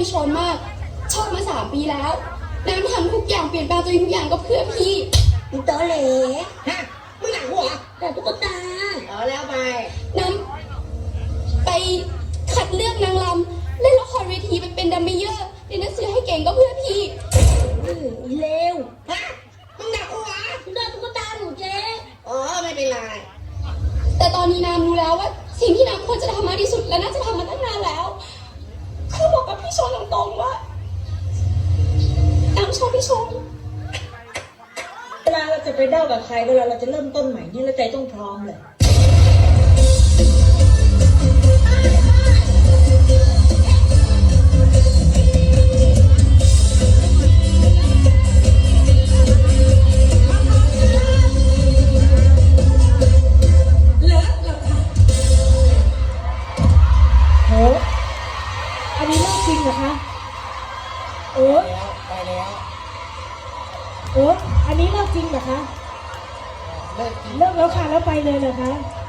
พี่ชนมาก ชอบมาสามปีแล้ว น้ำทำทุกอย่างเปลี่ยนแปลงตัวเองทุกอย่างก็เพื่อพี่มึงตอแหลฮะมึงหนังหัวแต่ตุ๊กตาเอาแล้วไป น้ำไปคัดเลือกนางรำเล่นละครเวทีไปเป็นดัมเมเยอร์เรียนหนังสือให้เก่งก็เพื่อพี่เลวฮะมึงหนังหัวเดินตุ๊กตาหนูเจ๊อ๋อไม่เป็นไรแต่ตอนนี้น้ำรู้แล้วว่าสิ่งที่น้ำควรจะทำมากที่สุดและน่าจะทำมาตั้งนานแล้วคือบอกกับ พี่ชมตรงๆว่าตามชอบพี่ชมเวลาเราจะไปเด้ากับใครเวลาเราจะเริ่มต้นใหม่นี่เราใจต้องพร้อมเลย อันนี้เรื่องจริงเหรอคะโอ้ไปแล้วโอ้อันนี้เรื่องจริงเหรอคะ เลิกกินเลิกแล้วค่ะแล้วไปเลยเหรอคะค